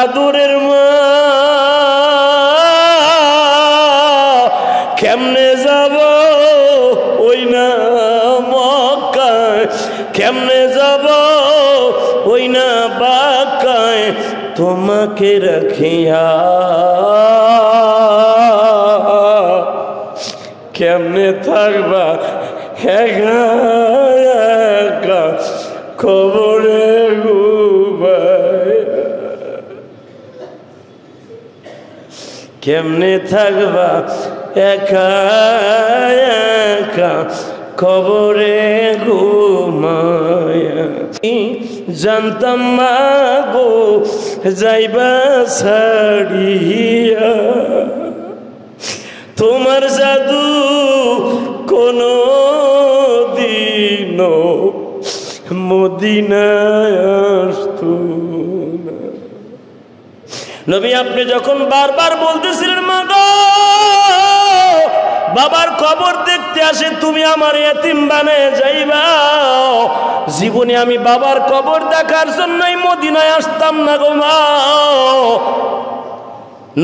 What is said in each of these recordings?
আদরের মা কেমনে যাব ওই না মক্কায়? কেমনে যাব ওই না বাকায় তোমাকে রাখিয়া কেমনে থাকবা? একা, খবরে ঘুমায়া কেমনে থাকবা? একা একা খবরে ঘুমায়া। জানতাম মা গো, যাইবা ছাড়িয়া। তোমার জাদু কোনো দিন মদিনায় আসতো। নবী, আপনি যখন বারবার বলতেছিলেন, মা বাবার খবর দেখতে আসে, তুমি আমার এতিম বানে যাইবা। জীবনে আমি বাবার কবর দেখার জন্যই মদিনায় আসতাম না গো মা।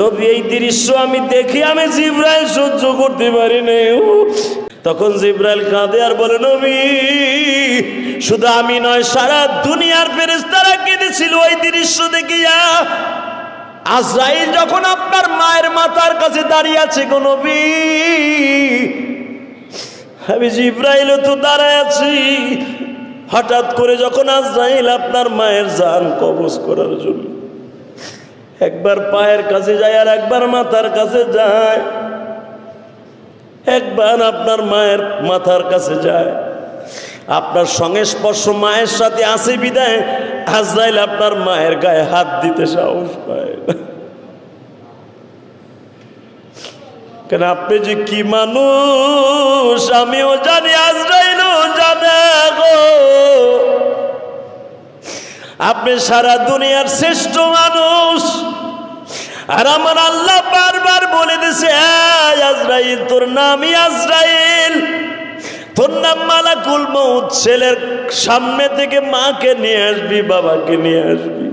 নবী, এই দৃশ্য আমি দেখি আমি জিব্রাইল সহ্য করতে পারি না তখন জিব্রাইল কাঁদে আর বলে, নবী, শুধু আমি নয়, সারা দুনিয়ার ফেরেস্তারা কেঁদেছিল ওই দৃশ্য দেখিয়া। আজরাইল যখন আপনার মায়ের মাথার কাছে দাঁড়িয়ে আছে নবী, আমি জিব্রাইলও তো দাঁড়ায় আছি। হঠাৎ করে যখন আজরাইল আপনার মায়ের জান কবজ করার জন্য একবার পায়ের কাছে যায় আর একবার মাথার কাছে যায়, একবার আপনার মায়ের মাথার কাছে যায়। আপনার সঙ্গে স্পর্শ মায়ের সাথে আসে বিদায় আজরাইল আপনার মায়ের গায়ে হাত দিতে সাহস পায় না। কেন আপনি যে কি মানুষ, আমিও জানি আজরাইলও জানে গো। আপনি সারা দুনিয়ার শ্রেষ্ঠ মানুষ। আর আমার আল্লাহ বারবার বলে দিছে আজরাইল, তোর নামই আজরাইল। তোর নাম মালাকুল মৌত ছেলের সামনে থেকে মাকে নিয়ে আসবি, বাবাকে নিয়ে আসবি।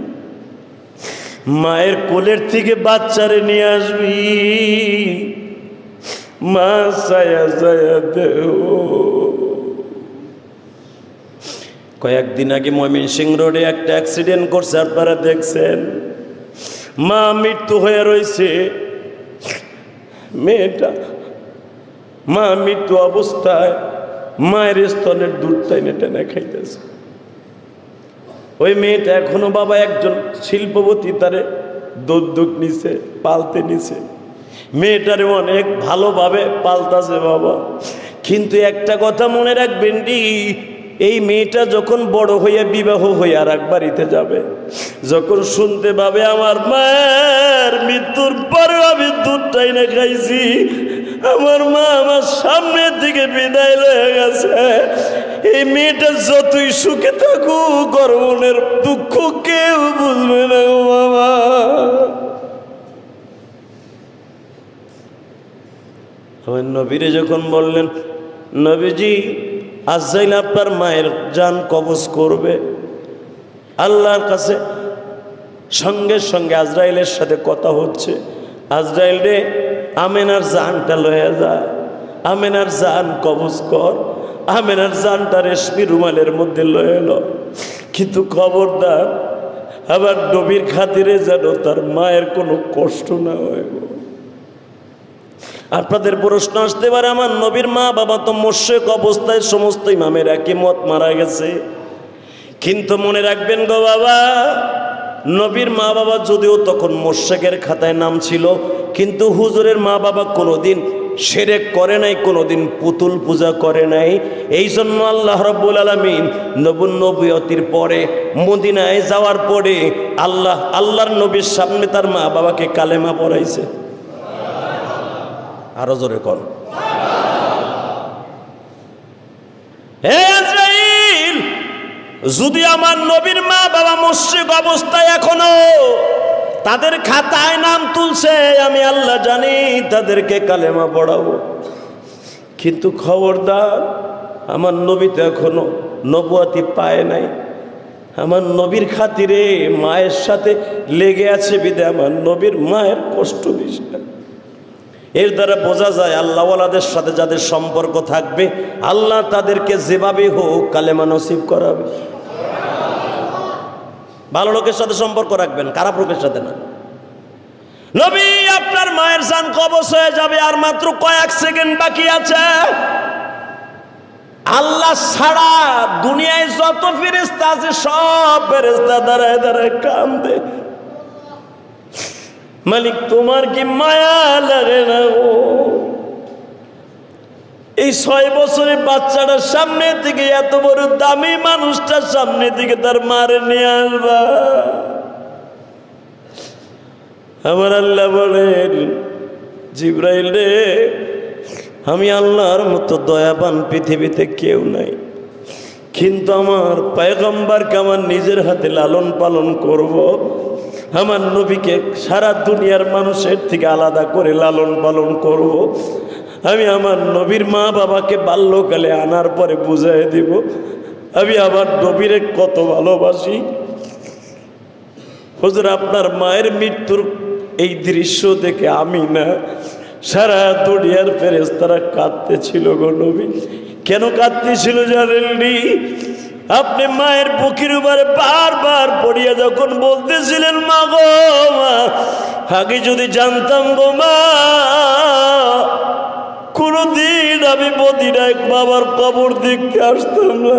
মায়ের কোলের থেকে বাচ্চারে নিয়ে আসবি। মা সায়া সায়া কয়েকদিন আগে ময়মনসিং রোডে একটা অ্যাক্সিডেন্ট করছে, আপনারা দেখছেন? মা মৃত্যু হয়ে রয়েছে। মেয়েটা, মা মৃত্যু অবস্থায় মায়ের স্তনের দুধ টাইনে টেনে খাইতেছে। ওই মেয়েটা এখনও বাবা একজন শিল্পপতি, তারে দুধ দুধ নিছে, পালতে নিছে। মেয়েটারে অনেক ভালোভাবে পালতাছে বাবা। কিন্তু একটা কথা মনে রাখবেন ডি এই মেয়েটা যখন বড় হইয়া বিবাহ হয়ে আর বাড়িতে যাবে, যখন শুনতে পাবে আমার মায়ের মৃত্যুর পরে আমি দুধটাই না খাইছি আমার মা আমার সামনের দিকে বিদায় লয়ে গেছে। এই মেয়েটা যতই সুখে থাকুক গর্বনের দুঃখ কেউ বুঝবে না গো বাবা। আমার নবীরে যখন বললেন, নবীজি আজাইল আপনার মায়ের যান কবজ করবে। আল্লাহর কাছে সঙ্গে সঙ্গে আজরাইলের সাথে কথা হচ্ছে। আজরাইল রে আমেনার জানটা লয়ে যা, আমেনার জান কবজ কর, আমেনার জানটা রেশমি রুমালের মধ্যে লয়ে এলো কিন্তু খবরদার, আবার নবীর খাতিরে যেন তার মায়ের কোনো কষ্ট না হয়। আপনাদের প্রশ্ন আসতে পারে, আমার নবীর মা বাবা তো মোশেক অবস্থায় সমস্ত ইমামের একই মত মারা গেছে কিন্তু মনে রাখবেন গো বাবা, নবীর মা বাবা যদিও তখন মোশেকের খাতায় নাম ছিল কিন্তু হুজুরের মা বাবা কোনোদিন সেরেক করে নাই, কোনোদিন পুতুল পূজা করে নাই। এই জন্য আল্লাহ রব্বুল আলমিন নবুন নবীয়তির পরে মদিনায় যাওয়ার পরে আল্লাহ, আল্লাহর নবীর সামনে তার মা বাবাকে কালেমা পড়াইছে। আরও জোরে কর যদি আমার নবীর মা বাবা মুশ্রিক অবস্থায় এখনও তাদের খাতায় নাম তুলছে, আমি আল্লাহ জানি তাদেরকে কালেমা পড়াবো। কিন্তু খবরদার, আমার নবী তো এখনও নবুয়াতি পায় নাই। আমার নবীর খাতিরে মায়ের সাথে লেগে আছে বিদে, আমার নবীর মায়ের কষ্ট না। এর দ্বারা বোঝা যায়, আল্লাহওয়ালাদের সাথে যাদের সম্পর্ক থাকবে, আল্লাহ তাদেরকে যেভাবে হোক কালেমা নসিব করাবে। ভালো লোকের সাথে সম্পর্ক রাখবেন, খারাপ লোকের সাথে না। নবী, আপনার মায়ের জান কবচ হয়ে যাবে আর মাত্র কয়েক সেকেন্ড বাকি আছে। আল্লাহ ছাড়া দুনিয়ায় যত ফেরেস্তা আছে, সব ফেরেস্তা দাঁড়ায় দাঁড়ায় কান্দে মালিক, তোমার কি মায়া লাগে না ও এই ছয় বছরের বাচ্চাটার সামনে থেকে এত বড় দামি মানুষটার সামনে থেকে তার মারে নিয়ে আসবা আমার আল্লাহ বলেন, জিব্রাইল রে, আমি আল্লাহর মতো দয়াবান পৃথিবীতে কেউ নাই কিন্তু আমার পায়গম্বারকে আমার নিজের হাতে লালন পালন করব। আমার নবীকে সারা দুনিয়ার মানুষের থেকে আলাদা করে লালন পালন করব। আমি আমার নবীর মা বাবাকে বাল্যকালে আনার পরে বুঝাই দিব। আমি আমার নবীরে কত ভালোবাসি। হুজুর, আপনার মায়ের মৃত্যুর এই দৃশ্য দেখে আমি না, সারা দুনিয়ার ফেরেস ফেরেস্তারা কাঁদতেছিল গো নবী। কেন কাঁদতেছিল জানেননি আপনি মায়ের বুকের উপরে বারবার পড়িয়া যখন বলতেছিলেন, মা গো, মা, আগে যদি জানতাম গো, মা কোনদিন আমি মদিনায় বাবার কবর দেখতে আসতাম না।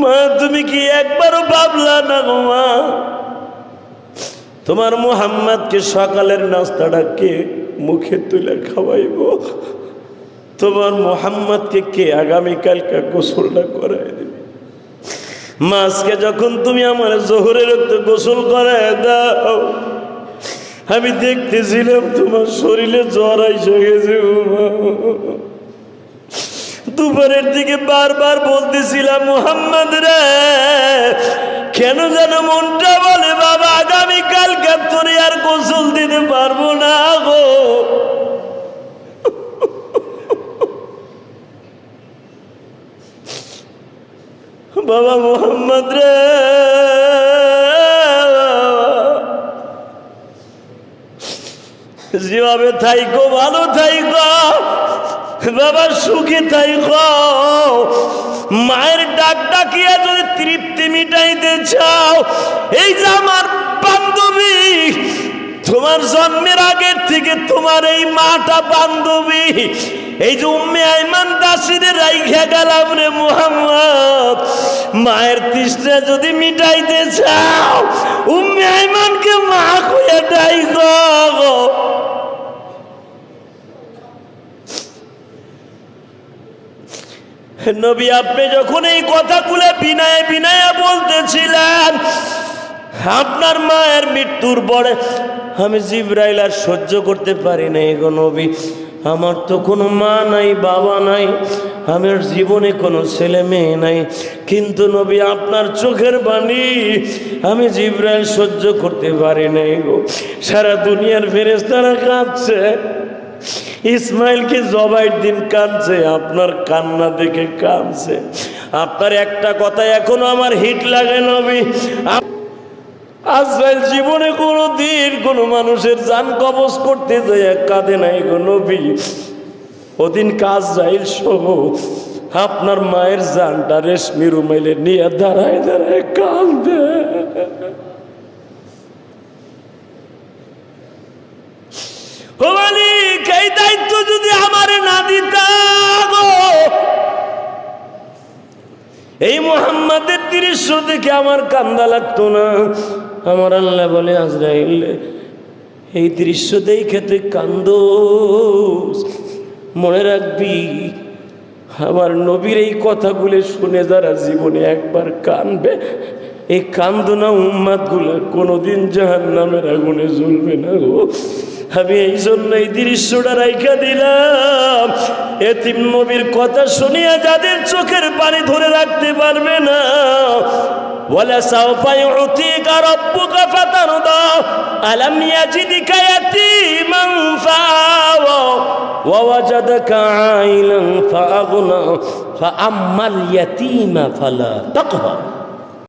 মা, তুমি কি একবারও ভাবলা না গো মা? তোমার মোহাম্মদকে সকালের নাস্তাটা কে মুখে তুলে খাওয়াইব? তোমার মোহাম্মদকে কে আগামীকালকে গোসলটা করাই দেবে? মাছকে যখন তুমি আমার জোহরের গোসল করায় দাও আমি দেখতেছিলাম তোমার শরীরে জ্বর আইসে গেছে দুপুরের দিকে বারবার বলতেছিলাম, মোহাম্মদ রে, কেন যেন মনটা বলে, বাবা আগামীকাল তোরে আর গোসল দিতে পারব না গো। বাবা, মোহাম্মদ রে যেভাবে থাইকো, ভালো থাইকো বাবা সুখে থাইকো। মায়ের ডাক ডাকিয়া যদি তৃপ্তি মিটাইতে চাও, এই যে আমার বান্ধবী, তোমার জন্মের আগের থেকে তোমার এই মাটা বান্ধবী এই যে উম্মে আইমান দাসিরে রাইখা গেলাম রে মোহাম্মদ, মায়ের তৃষ্ণা যদি মিটাইতে চাও, উম্মে আইমানকে মা কইয়া ডাই গো। নবী, আপনি যখন এই কথাগুলো বিনায় বিনায় বলতেছিলেন, আপনার মায়ের মৃত্যুর পরে আমি জিব্রাইল আর সহ্য করতে পারি না এগো নবী। আমার তো কোনো মা নাই, বাবা নাই, আমার জীবনে কোনো ছেলে মেয়ে নাই। কিন্তু নবী, আপনার চোখের বাণী আমি জিব্রাইল সহ্য করতে পারি নাই গো। সারা দুনিয়ার ফেরেস্তারা কাঁদছে। ইসমাইলকে জবাইয়ের দিন কাঁদছে, আপনার কান্না দেখে কাঁদছে। আপনার একটা কথা এখনও আমার হিট লাগে নবী। আজরাইল জীবনে কোনো দিন কোনো মানুষের যান কবজ করতে যায় কাঁদে নাই গো নবী। ওদিন কাজ রাইল সহ আপনার মায়ের জানটা রেশমি রুমাইলে নিয়ে দাঁড়ায় দাঁড়ায় এই দায়িত্ব যদি আমার না এই মোহাম্মদের দৃশ্য দেখে আমার কান্দা লাগতো না। আমার আল্লাহ বলে, আজরাইল, এই দৃশ্য দেখে তুই কান্দ মনে রাখবি, আমার নবীর এই কথাগুলো শুনে যারা জীবনে একবার কানবে, এই কান্দনা উম্মাদগুলা কোনোদিন জাহান নামের আগুনে জ্বলবে না গো। আমি এই জন্য এই দৃশ্যটা রাইখা দিলাম। এতিম নবীর কথা শুনিয়া যাদের চোখের পানি ধরে রাখতে পারবে না ولسوف يعطيك ربك فترضى. ألم يجدك يتيما فآوى ووجدك عائلا فأغنى. فأما اليتيم فلا تقهر.